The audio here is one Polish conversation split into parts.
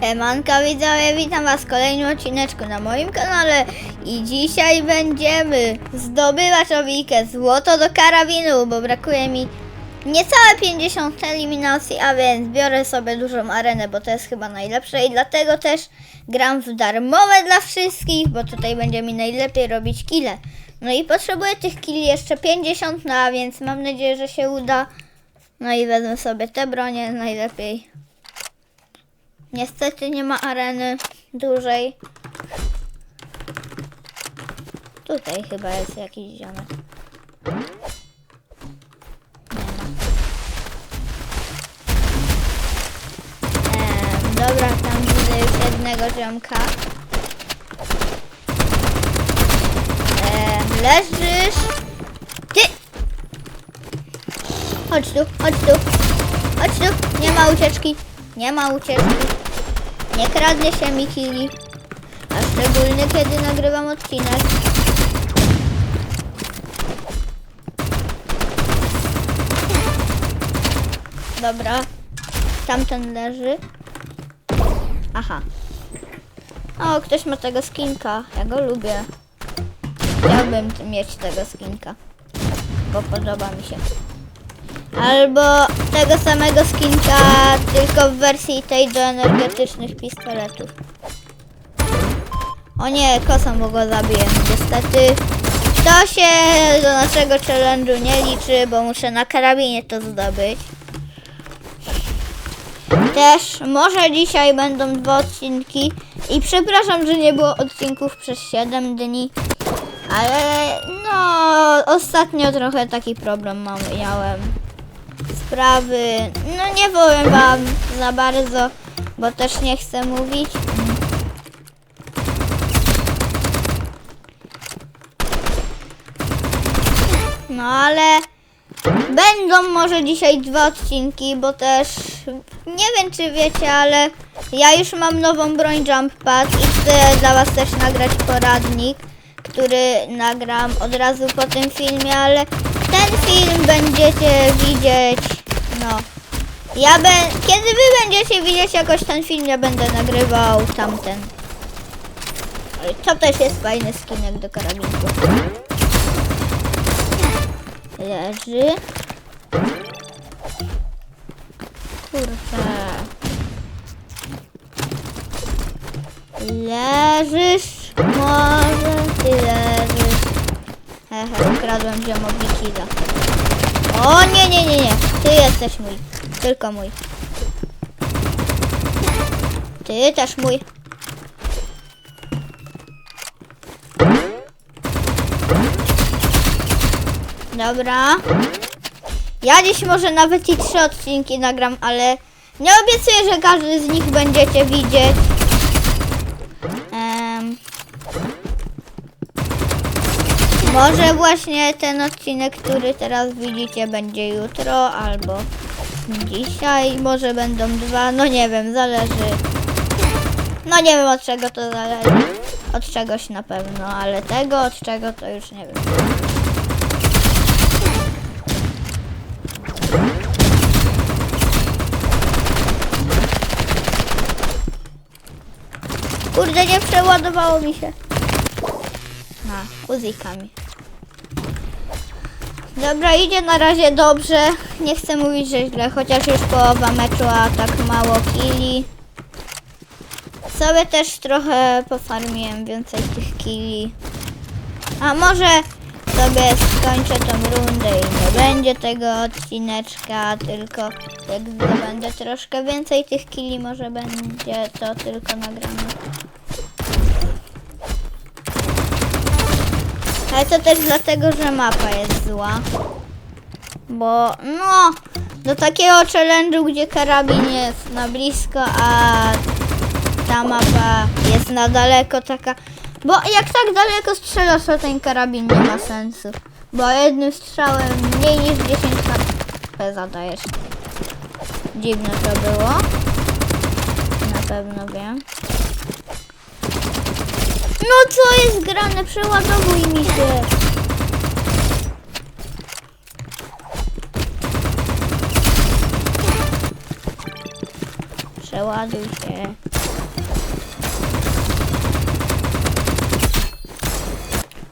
Emanka widzowie, witam was w kolejnym odcineczku na moim kanale i dzisiaj będziemy zdobywać owikę złoto do karabinu, bo brakuje mi niecałe 50 eliminacji, a więc biorę sobie dużą arenę, bo to jest chyba najlepsze i dlatego też gram w darmowe dla wszystkich, bo tutaj będzie mi najlepiej robić kile. No i potrzebuję tych kili jeszcze 50, no a więc mam nadzieję, że się uda. No i wezmę sobie te bronie najlepiej. Niestety nie ma areny dużej. Tutaj chyba jest jakiś ziomek. Nie ma. Em, dobra, tam widzę już jednego ziomka. Em, leżysz. Ty! Chodź tu, chodź tu. Chodź tu. Nie ma ucieczki. Nie ma ucieczki. Nie kradnie się mi kili. A szczególnie kiedy nagrywam odcinek. Dobra. Tamten leży. Aha. O, ktoś ma tego skinka. Ja go lubię. Chciałbym mieć tego skinka. Bo podoba mi się. Albo tego samego skinka, tylko w wersji tej do energetycznych pistoletów. O nie, kosą, go zabiję. Niestety to się do naszego challenge'u nie liczy, bo muszę na karabinie to zdobyć. Też może dzisiaj będą dwa odcinki i przepraszam, że nie było odcinków przez 7 dni. Ale no ostatnio trochę taki problem mam, miałem sprawy. No nie powiem wam za bardzo, bo też nie chcę mówić. No ale będą może dzisiaj dwa odcinki, bo też nie wiem czy wiecie, ale ja już mam nową broń Jump Pad i chcę dla was też nagrać poradnik, który nagram od razu po tym filmie, ale ten film będziecie widzieć, no. Ja ben, kiedy wy będziecie widzieć jakoś ten film, ja będę nagrywał tamten. To też jest fajny skinek do karabinku. Leży. Kurczę. Leżysz? Może ty leżysz. Hehe, ukradłem ziomowi. O nie, nie, nie, nie. Ty jesteś mój. Tylko mój. Ty też mój. Dobra. Ja dziś może nawet i trzy odcinki nagram, ale nie obiecuję, że każdy z nich będziecie widzieć. Em, może właśnie ten odcinek, który teraz widzicie, będzie jutro albo dzisiaj. Może będą dwa, no nie wiem, zależy. No nie wiem od czego to zależy. Od czegoś na pewno, ale tego od czego to już nie wiem. Kurde, nie przeładowało mi się. A, uzikami. Dobra, idzie na razie dobrze. Nie chcę mówić, że źle, chociaż już połowa meczu, a tak mało kili. Sobie też trochę pofarmiłem więcej tych kili. A może sobie skończę tą rundę i nie będzie tego odcineczka, tylko jak zdobędę troszkę więcej tych kili, może będzie to tylko nagrane. Ale to też dlatego, że mapa jest zła. Bo no, do takiego challenge'u, gdzie karabin jest na blisko, a ta mapa jest na daleko taka. Bo jak tak daleko strzelasz, to ten karabin nie ma sensu. Bo jednym strzałem mniej niż 10 HP zadajesz. Dziwne to było. Na pewno wiem. No co jest grane? Przeładowuj mi się. przeładuj się.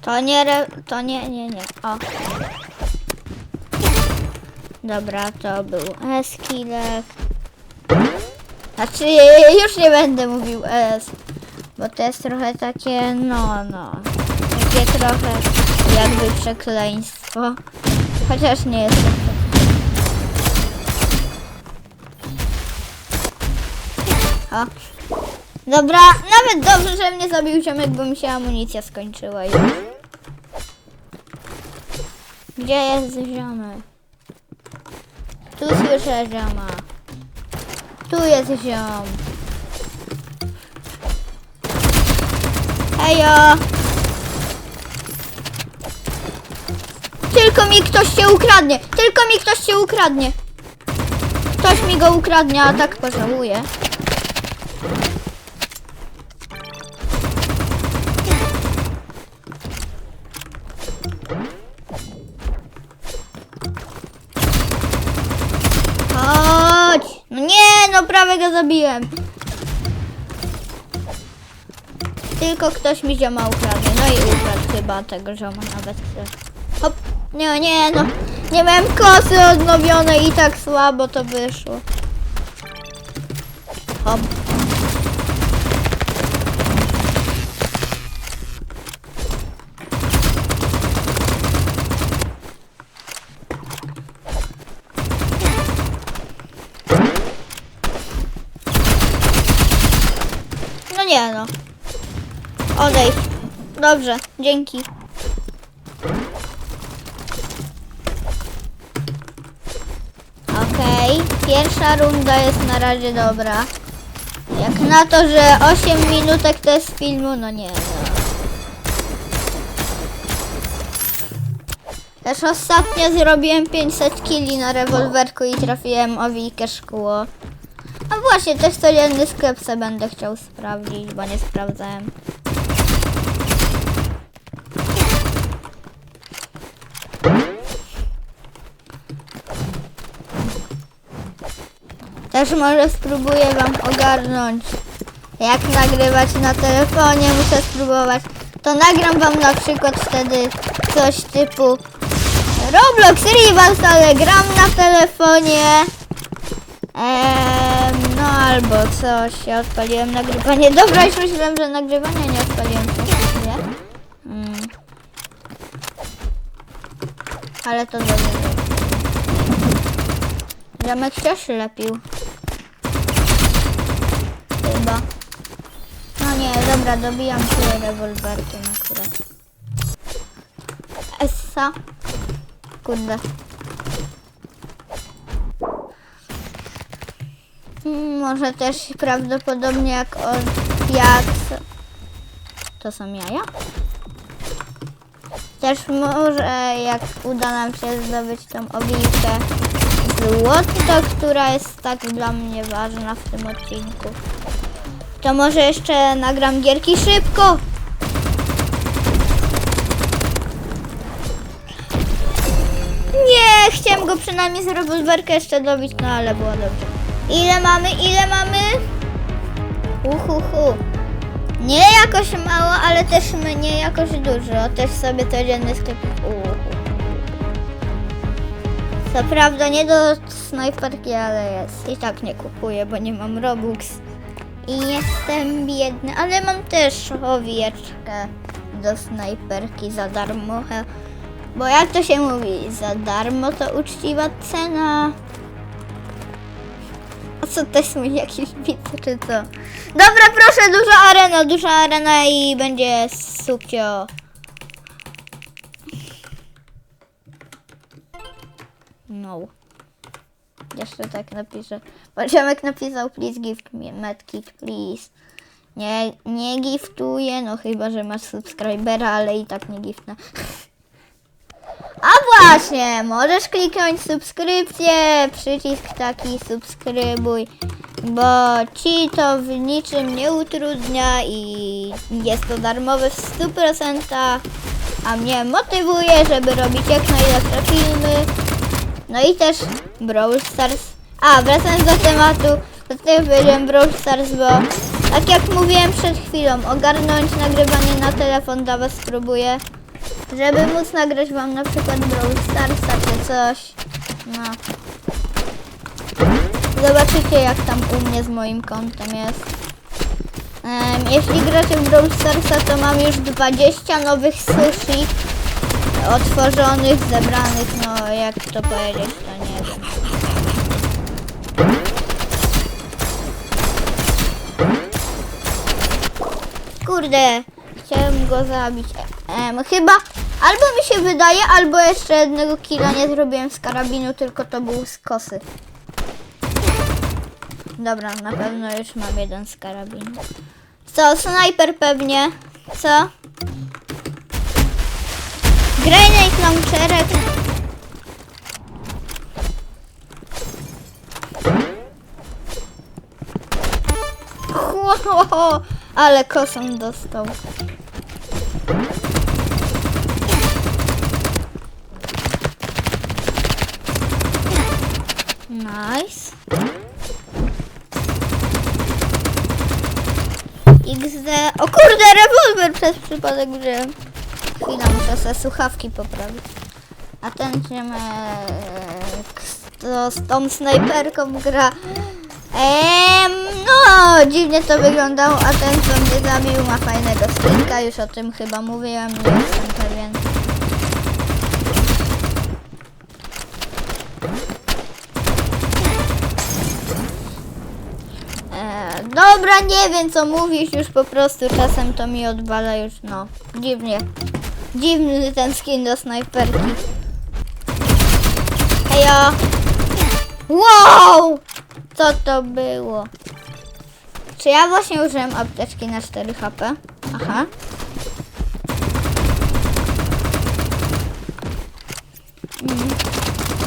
To nie, re, to nie, nie, nie. O. Dobra, to był eskilek. Znaczy, już nie będę mówił S, bo to jest trochę takie, no, no, takie trochę jakby przekleństwo. Chociaż nie jest to O. Dobra, nawet dobrze, że mnie zabił ziomek, bo mi się amunicja skończyła już. Gdzie jest ziomek? Tu słyszę zioma. Tu jest ziom. Hejo! Tylko mi ktoś się ukradnie! Tylko mi ktoś się ukradnie! Ktoś mi go ukradnie, a tak pożałuję. Chodź! No nie, no prawie go zabiłem. Tylko ktoś mi zioma ukradnie. No i ukradł chyba tego zioma nawet. Hop. Nie, nie, no. Nie miałem kosy odnowionej i tak słabo to wyszło. Hop. No nie no. Odejdź. Dobrze, dzięki. Okej, pierwsza runda jest na razie dobra. Jak na to, że 8 minutek to jest filmu, no nie no. Też ostatnio zrobiłem 500 kili na rewolwerku i trafiłem o wielkie szkło. A właśnie, też codzienny sklep se będę chciał sprawdzić, bo nie sprawdzałem. Też może spróbuję wam ogarnąć, jak nagrywać na telefonie, muszę spróbować. To nagram wam na przykład wtedy coś typu Roblox Rivals, ale gram na telefonie. Eee, no albo coś, ja odpaliłem nagrywanie. Dobra, już myślałem, że nagrywania nie odpaliłem przez chwilę. Mm. Ale to dobrze. Zamek też lepił. Chyba. No nie, dobra, dobijam się rewolwerkiem akurat. Essa. Kurde. Mm, Może też prawdopodobnie jak od jak to są jaja? Też może jak uda nam się zdobyć tą owijkę złoto, która jest tak dla mnie ważna w tym odcinku. To może jeszcze nagram gierki szybko. Nie, chciałem go przynajmniej z rewolwerka jeszcze dobić, no ale było dobrze. Ile mamy? Ile mamy? Uhuhu. Nie jakoś mało, ale też nie jakoś dużo. Też sobie codzienny sklep. Uhu. Co prawda nie do snajperki, ale jest. I tak nie kupuję, bo nie mam Robux. I jestem biedny, ale mam też owieczkę do snajperki za darmo. Bo jak to się mówi, za darmo to uczciwa cena. A co to jest mój jakiś bit, czy co? Dobra, proszę, duża arena, duża arena i będzie supcio. No. Jeszcze tak napiszę. Poziomek napisał, please gift me medkit, please. Nie, nie giftuję, no chyba, że masz subskrybera, ale i tak nie giftnę. A właśnie, możesz kliknąć subskrypcję, przycisk taki subskrybuj, bo ci to w niczym nie utrudnia i jest to darmowe w 100%, a mnie motywuje, żeby robić jak najlepsze filmy. No i też Brawl Stars. A, wracając do tematu, Dlatego powiedziałem Brawl Stars, bo tak jak mówiłem przed chwilą, ogarnąć nagrywanie na telefon dla was spróbuję. Żeby móc nagrać wam na przykład Brawl Starsa czy coś. No. Zobaczycie jak tam u mnie z moim kontem jest. Em, jeśli gracie w Brawl Starsa, to mam już 20 nowych sushi otworzonych, zebranych, no jak to powiedzieć, to nie wiem. Kurde, chciałem go zabić. Em, chyba albo mi się wydaje, albo jeszcze jednego killa nie zrobiłem z karabinu, tylko to był z kosy. Dobra, na pewno już mam jeden z karabinu. Co, snajper pewnie? Co? Launcherek. Ło, ale kosą dostał. Nice. XD. O kurde, rewolwer przez przypadek wziąłem. Chwila, muszę sobie słuchawki poprawić. A ten ziomek to z tą snajperką gra. Ehm, no, dziwnie to wyglądało, a ten co mnie zabił ma fajnego skinka, już o tym chyba mówiłem, nie jestem pewien. E, dobra, nie wiem co mówisz, już po prostu czasem to mi odbala już, no, dziwnie. Dziwny ten skin do snajperki. Hejo! Wow! Co to było? Czy ja właśnie użyłem apteczki na 4 HP? Aha.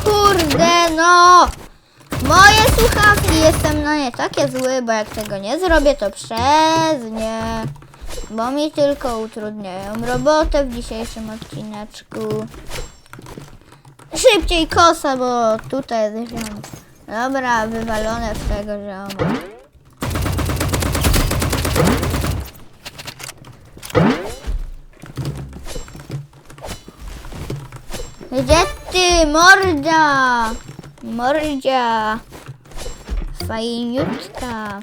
Kurde no! Moje słuchawki jestem na nie takie zły, bo jak tego nie zrobię, to przez nie. Bo mi tylko utrudniają robotę w dzisiejszym odcineczku. Szybciej kosa, bo tutaj ziom. Dobra, wywalone w tego zioma. Gdzie ty, morda? Mordzia. Fajniutka.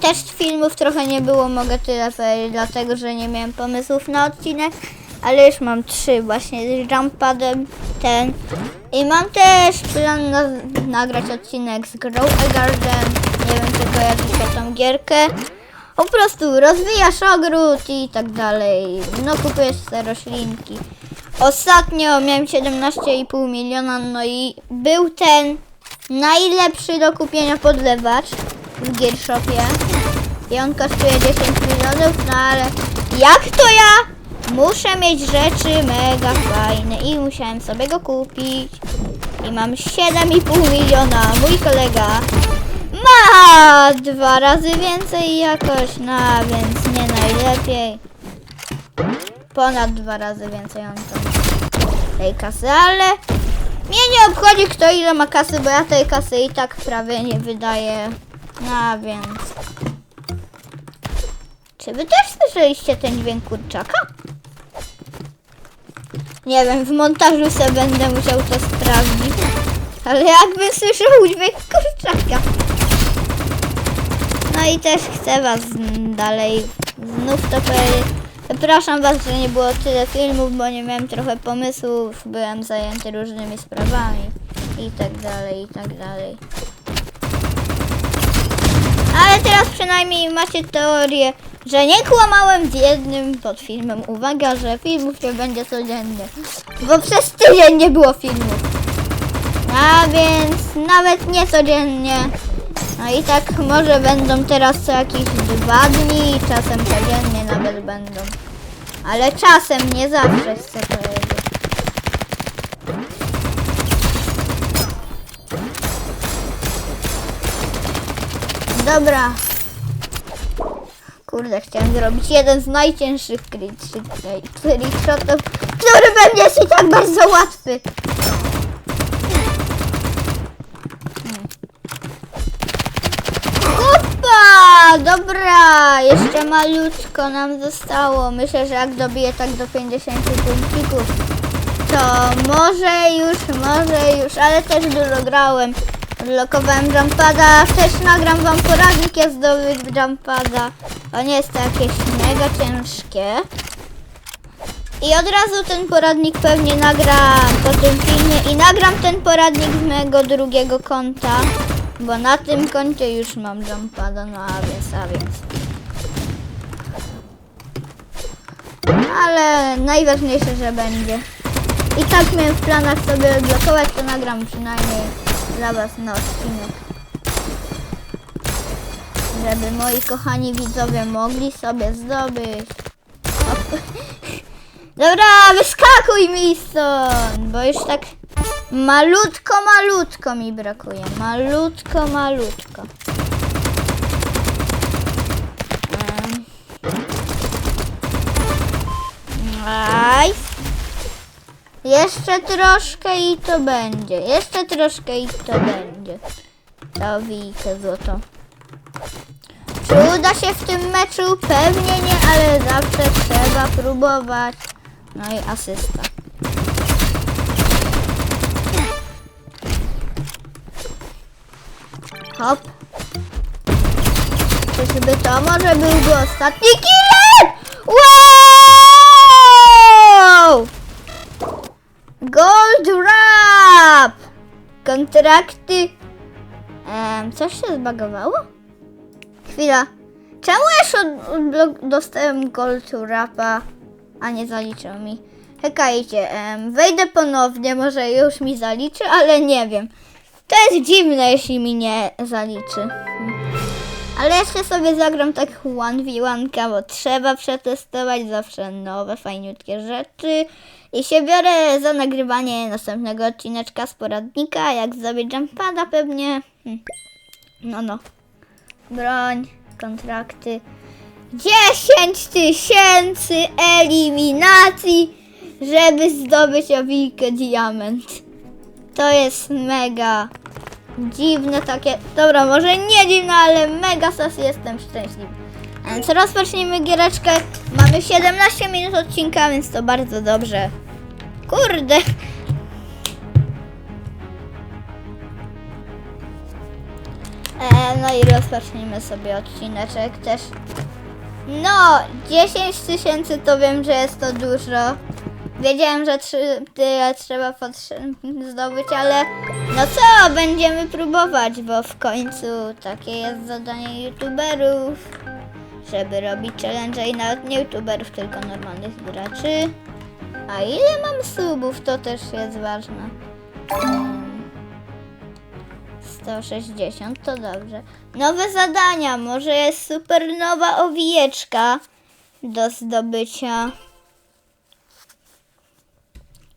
Też filmów trochę nie było, mogę tyle powiedzieć, dlatego że nie miałem pomysłów na odcinek, ale już mam trzy właśnie z Jumpadem, ten. I mam też plan na, nagrać odcinek z Grow a Garden, nie wiem czy kojarzycie tą gierkę, po prostu rozwijasz ogród i tak dalej, no kupujesz te roślinki. Ostatnio miałem 17,5 miliona, no i był ten najlepszy do kupienia podlewacz w Gearshopie. I on kosztuje 10 milionów, no ale jak to ja muszę mieć rzeczy mega fajne i musiałem sobie go kupić. I mam 7,5 miliona, mój kolega ma dwa razy więcej jakoś, no więc nie najlepiej. Ponad dwa razy więcej on tam tej kasy, ale mnie nie obchodzi kto ile ma kasy, bo ja tej kasy i tak prawie nie wydaję. No więc. Czy wy też słyszeliście ten dźwięk kurczaka? Nie wiem, w montażu sobie będę musiał to sprawdzić. Ale jakbym słyszał dźwięk kurczaka. No i też chcę was dalej znów to powiedzieć. Przepraszam was, że nie było tyle filmów, bo nie miałem trochę pomysłów, byłem zajęty różnymi sprawami i tak dalej, i tak dalej. Ale teraz przynajmniej macie teorię, że nie kłamałem w jednym pod filmem. Uwaga, że filmów nie będzie codziennie, bo przez tydzień nie było filmów. A więc nawet nie codziennie. No i tak może będą teraz co jakieś dwa dni, czasem codziennie nawet będą. Ale czasem, nie zawsze chcę powiedzieć. dobra. Kurde, chciałem zrobić jeden z najcięższych trickshotów, który będzie jeszcze tak bardzo łatwy. Kupa! Dobra, jeszcze malutko nam zostało. Myślę, że jak dobiję tak do 50 punkcików, to może już, może już, ale też dużo grałem. Blokowałem jumpada, też nagram wam poradnik jak zdobyć jumpada. Nie jest jakieś mega ciężkie. I od razu ten poradnik pewnie nagram po tym filmie i nagram ten poradnik z mojego drugiego konta, bo na tym koncie już mam jumpada, no a więc, a więc. Ale najważniejsze, że będzie. I tak miałem w planach sobie odblokować, to nagram przynajmniej dla was na odcinek. Żeby moi kochani widzowie mogli sobie zdobyć. Dobra, wyskakuj mi stąd, bo już tak malutko, malutko mi brakuje. Malutko, malutko. Nice. Jeszcze troszkę i to będzie. Jeszcze troszkę i to będzie. To wikę złoto. Czy uda się w tym meczu? Pewnie nie, ale zawsze trzeba próbować. No i asysta. Hop. Czyżby to może byłby ostatni killer? Kontrakty. Em, coś się zbagowało? Chwila. Czemu jeszcze od, dostałem Gold Wrapa, a nie zaliczył mi? Czekajcie, em, wejdę ponownie, może już mi zaliczy, ale nie wiem. To jest dziwne, jeśli mi nie zaliczy. Ale jeszcze sobie zagram tak 1v1, bo trzeba przetestować zawsze nowe, fajniutkie rzeczy. I się biorę za nagrywanie następnego odcineczka z poradnika, jak zrobić jumpada pewnie. Hm. No, no. Broń, kontrakty. 10 tysięcy eliminacji, żeby zdobyć owilkę diament. To jest mega dziwne takie. Dobra, może nie dziwne, ale mega sas jestem szczęśliwy. Więc rozpocznijmy giereczkę. Mamy 17 minut odcinka, więc to bardzo dobrze. Kurde. E, no i rozpocznijmy sobie odcineczek też. No, 10 tysięcy to wiem, że jest to dużo. Wiedziałem, że trzy, tyle trzeba zdobyć, ale no co, będziemy próbować, bo w końcu takie jest zadanie youtuberów, żeby robić challenge i nawet nie youtuberów, tylko normalnych graczy. A ile mam subów, to też jest ważne. Mm, 160, to dobrze. Nowe zadania, może jest super nowa owijeczka do zdobycia.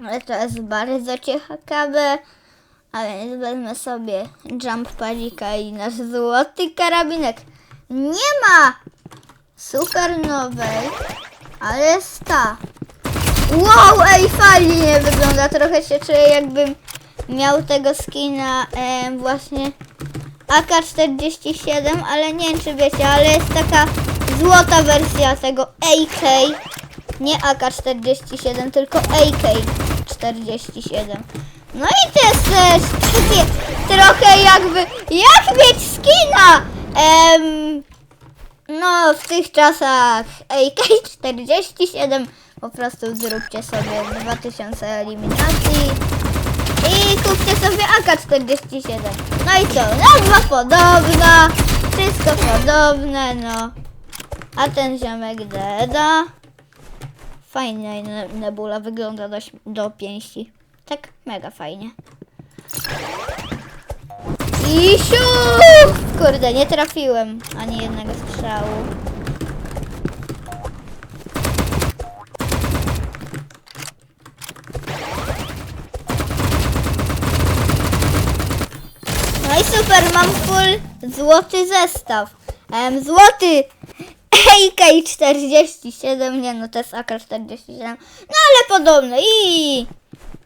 Ale to jest bardzo ciekawe. A więc wezmę sobie jump padika i nasz złoty karabinek. Nie ma super nowej, ale jest ta. Wow, ej, fajnie wygląda. Trochę się czuję jakbym miał tego skina em, właśnie AK-47, ale nie wiem czy wiecie, ale jest taka złota wersja tego AK. Nie AK-47, tylko AK-47. No i to jest też takie trochę jakby, jak mieć skina? Em, no, w tych czasach AK-47 po prostu zróbcie sobie 2000 eliminacji i kupcie sobie AK-47. No i co? Nazwa podobna, wszystko podobne, no. A ten ziomek Deda. Fajnie ne- Nebula wygląda do, do pięści. Tak, mega fajnie. I siup! Kurde, nie trafiłem ani jednego strzału. No i super, mam full złoty zestaw. Em, złoty AK-47, nie no to jest AK-47, no ale podobne i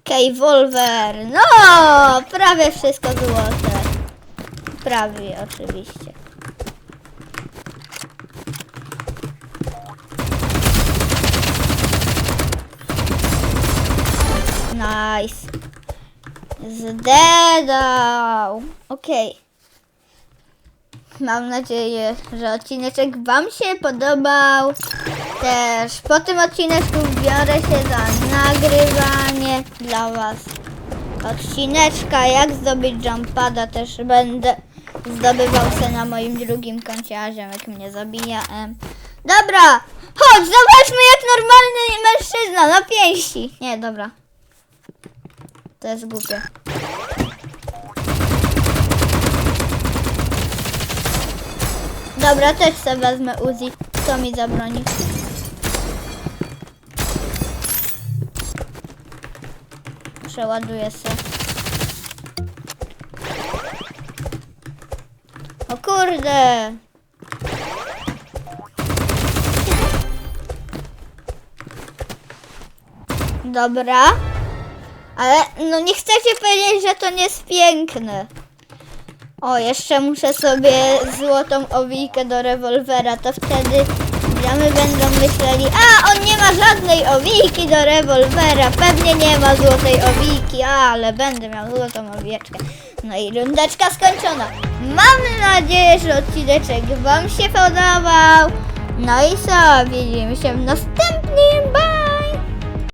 K-Wolver, no prawie wszystko złote, prawie oczywiście. Nice. Zdedał. Okej. Okay. Mam nadzieję, że odcineczek Wam się podobał. Też po tym odcineczku biorę się za nagrywanie dla Was odcineczka, jak zdobyć jumpada. Też będę zdobywał się na moim drugim koncie, a ziomek mnie zabija. Dobra, chodź, zobaczmy jak normalny mężczyzna na pięści. Nie, dobra. To jest głupie. Dobra, też sobie wezmę Uzi. Co mi zabroni? Przeładuję się. O kurde! Dobra. Ale no nie chcecie powiedzieć, że to nie jest piękne. O, jeszcze muszę sobie złotą owijkę do rewolwera, to wtedy gramy będą myśleli, a on nie ma żadnej owijki do rewolwera, pewnie nie ma złotej owijki, ale będę miał złotą owieczkę. No i rundeczka skończona. Mam nadzieję, że odcineczek Wam się podobał. No i co, widzimy się w następnym. Bye!